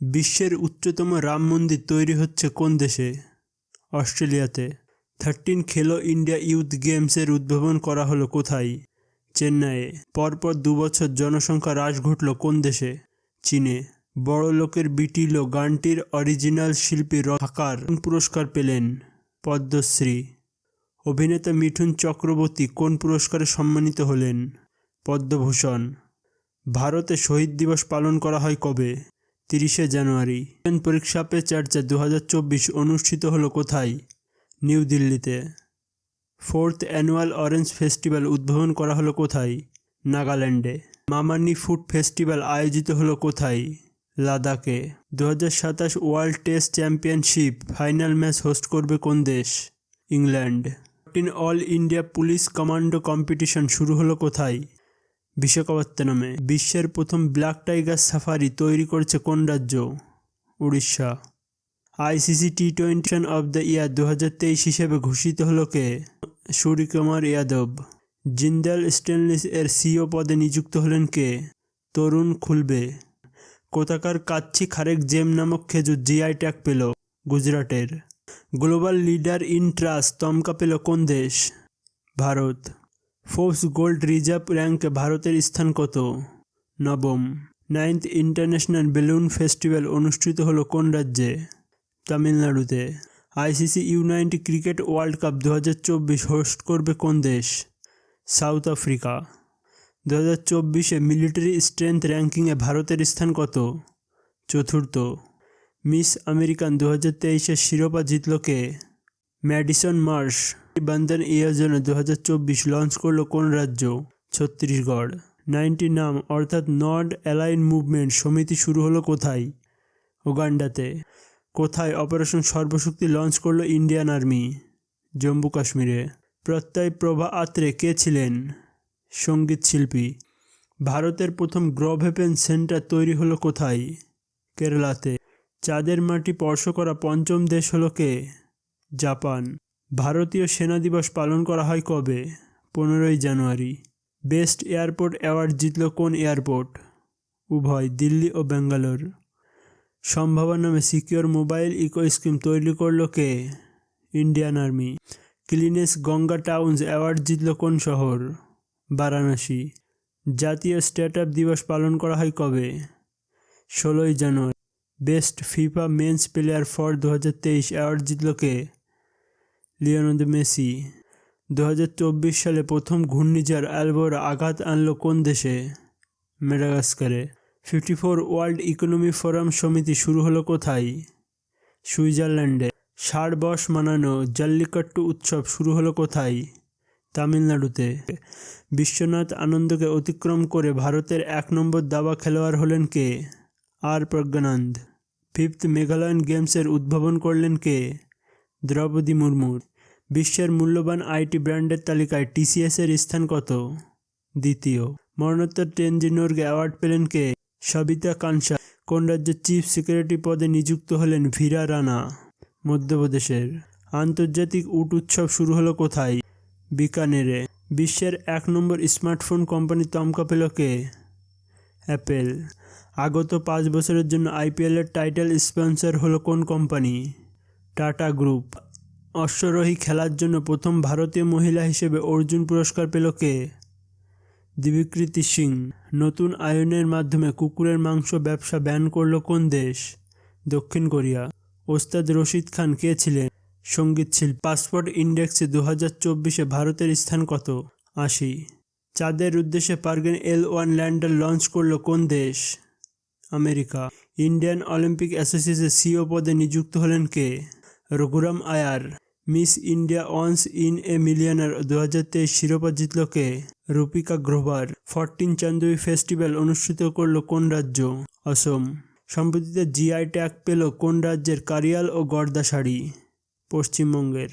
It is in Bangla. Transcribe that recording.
বিশ্বের উচ্চতম রাম মন্দির তৈরি হচ্ছে কোন দেশে? অস্ট্রেলিয়াতে। থার্টিন খেলো ইন্ডিয়া ইউথ গেমসের উদ্ভাবন করা হলো কোথায়? চেন্নাইয়ে। পরপর দুবছর জনসংখ্যা হ্রাস ঘটল কোন দেশে? চীনে। বড় লোকের বিটিলো গানটির অরিজিনাল শিল্পী রকার পুরস্কার পেলেন পদ্মশ্রী। অভিনেতা মিঠুন চক্রবর্তী কোন পুরস্কারে সম্মানিত হলেন? পদ্মভূষণ। ভারতে শহীদ দিবস পালন করা হয় কবে? তিরিশে জানুয়ারি। পরীক্ষা পে চর্চা দু হাজার চব্বিশ অনুষ্ঠিত হলো কোথায়? নিউ দিল্লিতে। ফোর্থ অ্যানুয়াল অরেঞ্জ ফেস্টিভ্যাল উদ্বোধন করা হলো কোথায়? নাগাল্যান্ডে। মামানি ফুড ফেস্টিভ্যাল আয়োজিত হলো কোথায়? লাদাখে। দু সাতাশ world test championship final match host করবে কোন দেশ? England. Fourteen all India police commando competition শুরু হলো কোথায়? বিশাখাপত্তনমে বিশ্বের প্রথম ব্ল্যাক টাইগার সাফারি তৈরি করছে কোন রাজ্য? Odisha. ICC T twenty of the year দু হাজার তেইশ হিসেবে ঘোষিত হলো কে? সূর্যকুমার যাদব জিন্দাল স্টেনলেস এর সিও পদে নিযুক্ত হলেন কে? তরুণ খুলবে। কোথাকার কাচ্ছি খারেক জেম নামক খেজুর জিআই ট্যাগ পেল গুজরাটের। গ্লোবাল লিডার ইন ট্রাস্ট তমকা পেল কোন দেশ? ভারত। ফোর্স গোল্ড রিজার্ভ র্যাঙ্কে ভারতের স্থান কত? নবম। নাইন্থ ইন্টারন্যাশনাল বেলুন ফেস্টিভ্যাল অনুষ্ঠিত হলো কোন রাজ্যে? তামিলনাড়ুতে। ICC U ninety cricket world cup দু হাজার চব্বিশ হোস্ট করবে কোন দেশ? South Africa. দু হাজার চব্বিশে মিলিটারি স্ট্রেংথ র্যাঙ্কিংয়ে ভারতের স্থান কত? চতুর্থ। মিস আমেরিকান দু হাজার তেইশের শিরোপা জিতল কে? ম্যাডিসন মার্শ বন্ধন যোজনা দু হাজার চব্বিশ লঞ্চ করল কোন রাজ্য? ছত্তিশগড়। নাইনটি নাম, অর্থাৎ নর্ড অ্যালাইন মুভমেন্ট সমিতি শুরু হলো কোথায়? ওগান্ডাতে কোথায় অপারেশন সর্বশক্তি লঞ্চ করল ইন্ডিয়ান আর্মি? জম্মু কাশ্মীরে। প্রত্যয় প্রভা আত্রে কে ছিলেন? সংগীত শিল্পী। ভারতের প্রথম গ্রভেপেন সেন্টার তৈরি হলো কোথায়? কেরালাতে। চাঁদের মাটি স্পর্শ করা পঞ্চম দেশ হলো কে? জাপান। ভারতীয় সেনা দিবস পালন করা হয় কবে? পনেরোই জানুয়ারি। বেস্ট এয়ারপোর্ট অ্যাওয়ার্ড জিতল কোন এয়ারপোর্ট? উভয় দিল্লি ও ব্যাঙ্গালোর। সম্ভাবনা নামে সিকিওর মোবাইল ইকো স্কিম তৈরি করল কে? Indian army. Cleanest Ganga towns award জিতল কোন শহর? বারাণসী। জাতীয় স্ট্যাটাপ দিবস পালন করা হয় কবে? ষোলোই জানুয়ারি। Best FIFA men's player for দু হাজার তেইশ অ্যাওয়ার্ড জিতল কে? লিওনার্দো মেসি দু হাজার চব্বিশ সালে প্রথম ঘূর্ণিঝড় অ্যালবোর আঘাত আনলো কোন দেশে? মেডাগাস্কারে fifty four world economy forum সমিতি শুরু হলো কোথায়? সুইজারল্যান্ডে। ষাট বর্ষ মানানো জাল্লিকাট্টু উৎসব শুরু হলো কোথায়? তামিলনাড়ুতে। বিশ্বনাথ আনন্দকে অতিক্রম করে ভারতের এক নম্বর দাবা খেলোয়াড় হলেন কে? আর প্রজ্ঞানন্দ। ফিফথ মেঘালয়ান গেমসের উদ্ভাবন করলেন কে? দ্রৌপদী মুর্মুর। বিশ্বের মূল্যবান আইটি ব্র্যান্ডের তালিকায় টিসিএসের স্থান কত? দ্বিতীয়, মরণোত্তর টেনজিনোর্গে অ্যাওয়ার্ড পেলেন কে? সবিতা কানসা, কোন রাজ্যের চিফ সিকিউরিটি পদে নিযুক্ত হলেন ভীরা রানা? মধ্যপ্রদেশের। আন্তর্জাতিক উট উৎসব শুরু হলো কোথায়? বিকানেরে। বিশ্বের এক নম্বর স্মার্টফোন কোম্পানি তমকা পেল কে? অ্যাপেল। আগত পাঁচ বছরের জন্য আইপিএলের টাইটেল স্পন্সর হলো কোন কোম্পানি? Tata group. অশ্বরোহী খেলার জন্য প্রথম ভারতীয় মহিলা হিসেবে অর্জুন পুরস্কার পেল কে? দিবিকৃতি সিং। নতুন আয়নের মাধ্যমে কুকুরের মাংস ব্যবসা ব্যান করল কোন দেশ? দক্ষিণ কোরিয়া। ওস্তাদ রশিদ খান কে ছিলেন? সংগীত শিল্পী। পাসপোর্ট ইন্ডেক্সে দু হাজার চব্বিশে ভারতের স্থান কত? আশি। চাঁদের উদ্দেশ্যে Peregrine L one lander launch করল কোন দেশ? আমেরিকা। ইন্ডিয়ান অলিম্পিক অ্যাসোসিয়েশনের সিও পদে নিযুক্ত হলেন কে? Raghuram Iyer, Miss India once in a millionaire দু হাজার তেইশ শিরোপা জিতল কে রূপিকা গ্রোভার। ফরটিন চান্দুই ফেস্টিভ্যাল অনুষ্ঠিত করল কোন রাজ্য? অসম। সম্প্রতিতে জিআই ট্যাগ পেল কোন রাজ্যের কারিয়াল ও গর্দা শাড়ি? পশ্চিমবঙ্গের।